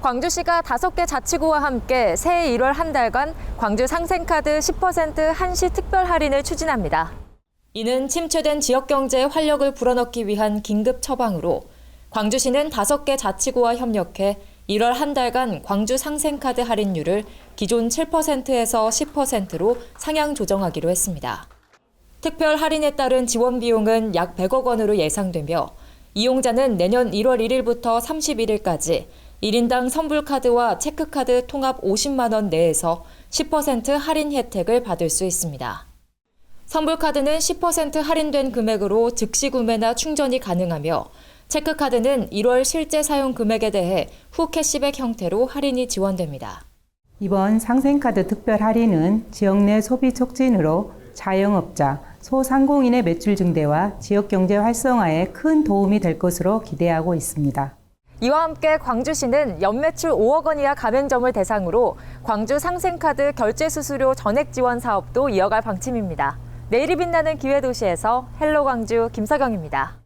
광주시가 다섯 개 자치구와 함께 새해 1월 한 달간 광주 상생카드 10% 한시 특별 할인을 추진합니다. 이는 침체된 지역 경제에 활력을 불어넣기 위한 긴급 처방으로 광주시는 다섯 개 자치구와 협력해 1월 한 달간 광주 상생카드 할인율을 기존 7%에서 10%로 상향 조정하기로 했습니다. 특별 할인에 따른 지원 비용은 약 100억 원으로 예상되며 이용자는 내년 1월 1일부터 31일까지 1인당 선불카드와 체크카드 통합 50만 원 내에서 10% 할인 혜택을 받을 수 있습니다. 선불카드는 10% 할인된 금액으로 즉시 구매나 충전이 가능하며 체크카드는 1월 실제 사용 금액에 대해 후 캐시백 형태로 할인이 지원됩니다. 이번 상생카드 특별 할인은 지역 내 소비 촉진으로 자영업자, 소상공인의 매출 증대와 지역 경제 활성화에 큰 도움이 될 것으로 기대하고 있습니다. 이와 함께 광주시는 연매출 5억 원 이하 가맹점을 대상으로 광주 상생카드 결제 수수료 전액 지원 사업도 이어갈 방침입니다. 내일이 빛나는 기회도시에서 헬로 광주 김서경입니다.